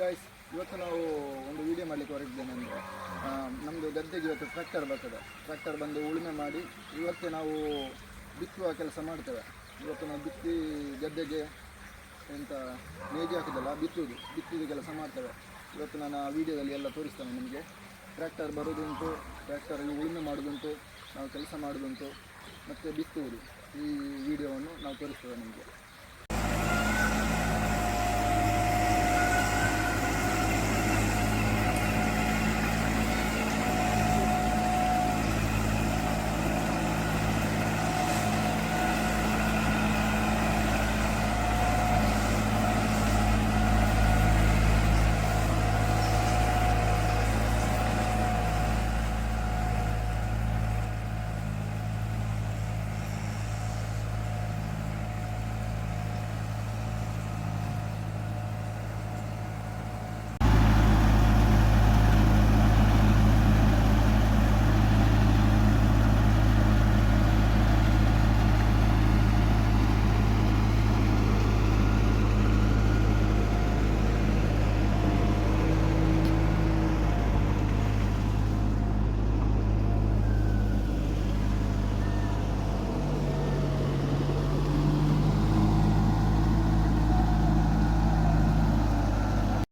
Guys ಇವತ್ತು ನಾವು ಒಂದು ವಿಡಿಯೋ ಮಾಡಲಿಕ್ಕೆ ಹೊರಟಿದ್ದೇನೆ ಅಂದರೆ ನಮ್ಮದು ಗದ್ದೆಗೆ ಇವತ್ತು ಟ್ರ್ಯಾಕ್ಟರ್ ಬರ್ತದೆ. ಟ್ರ್ಯಾಕ್ಟರ್ ಬಂದು ಉಳುಮೆ ಮಾಡಿ ಇವತ್ತೇ ನಾವು ಬಿತ್ತುವ ಕೆಲಸ ಮಾಡ್ತೇವೆ. ಇವತ್ತು ನಾವು ಬಿತ್ತಿ ಗದ್ದೆಗೆ ಎಂತ ನೇಜಿ ಹಾಕಿದಲ್ಲ ಬಿತ್ತುವುದು ಬಿತ್ತುವುದು ಕೆಲಸ ಮಾಡ್ತೇವೆ. ಇವತ್ತು ನಾನು ಆ ವಿಡಿಯೋದಲ್ಲಿ ಎಲ್ಲ ತೋರಿಸ್ತೇನೆ ನಿಮಗೆ. ಟ್ರ್ಯಾಕ್ಟರ್ ಬರೋದುಂಟು ಟ್ರ್ಯಾಕ್ಟರಲ್ಲಿ ಉಳುಮೆ ಮಾಡೋದುಂಟು, ನಾವು ಕೆಲಸ ಮಾಡೋದುಂಟು, ಮತ್ತು ಬಿತ್ತುವುದು ಈ ವಿಡಿಯೋವನ್ನು ನಾವು ತೋರಿಸ್ತೇವೆ ನಿಮಗೆ.